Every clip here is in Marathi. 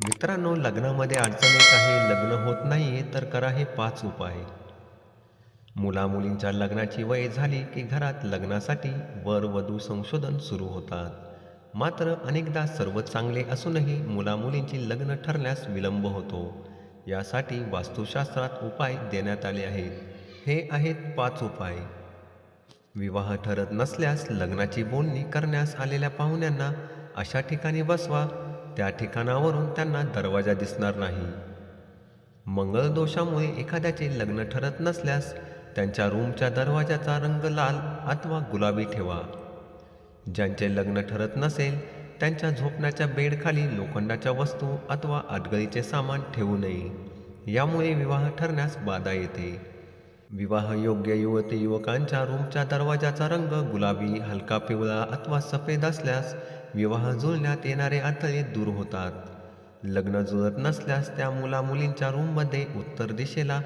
मित्रांनो लग्नामध्ये अडचण येत आहे लग्न होत नाही तर करा हे पाच उपाय. मुलामुलींच्या लग्नाची वय झाली की घरात लग्नासाठी वर वधू संशोधन सुरू होतात. मात्र अनेकदा सर्व चांगले असूनही मुलामुलींची लग्न ठरण्यास विलंब होतो. यासाठी वास्तुशास्त्रात उपाय देण्यात आले आहेत. हे आहेत पाच उपाय. विवाह ठरत नसल्यास लग्नाची बोलणी करण्यास आलेल्या पाहुण्यांना अशा ठिकाणी बसवा त्या ठिकाणावरून त्यांना दरवाजा दिसणार नाही. मंगळदोषामुळे एखाद्याचे लग्न ठरत नसल्यास त्यांच्या रूमच्या दरवाजाचा रंग लाल अथवा गुलाबी ठेवा. ज्यांचे लग्न ठरत नसेल त्यांच्या झोपण्याच्या बेडखाली लोखंडाच्या वस्तू अथवा अडगळीचे सामान ठेवू नये. यामुळे विवाह ठरण्यास बाधा येते. विवाहयोग्य युवती युवकांच्या रूमच्या दरवाजाचा रंग गुलाबी हलका पिवळा अथवा सफेद असल्यास विवाह जुळण्यात येणारे अडथळे दूर होतात. लग्न जुळत नसल्यास त्या मुला मुलींच्या रूममध्ये उत्तर दिशेला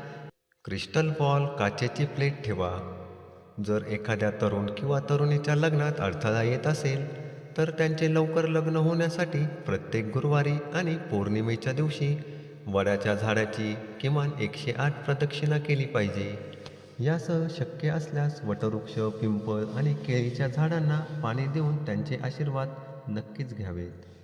क्रिस्टल बॉल काचेची प्लेट ठेवा. जर एखाद्या तरुण किंवा तरुणीच्या लग्नात अडथळा येत असेल तर त्यांचे लवकर लग्न होण्यासाठी प्रत्येक गुरुवारी आणि पौर्णिमेच्या दिवशी वडाच्या झाडाची किमान एकशे आठ प्रदक्षिणा केली पाहिजे. यासह शक्य असल्यास वटवृक्ष पिंपळ आणि केळीच्या झाडांना पाणी देऊन त्यांचे आशीर्वाद नक्कीच घ्यावेत.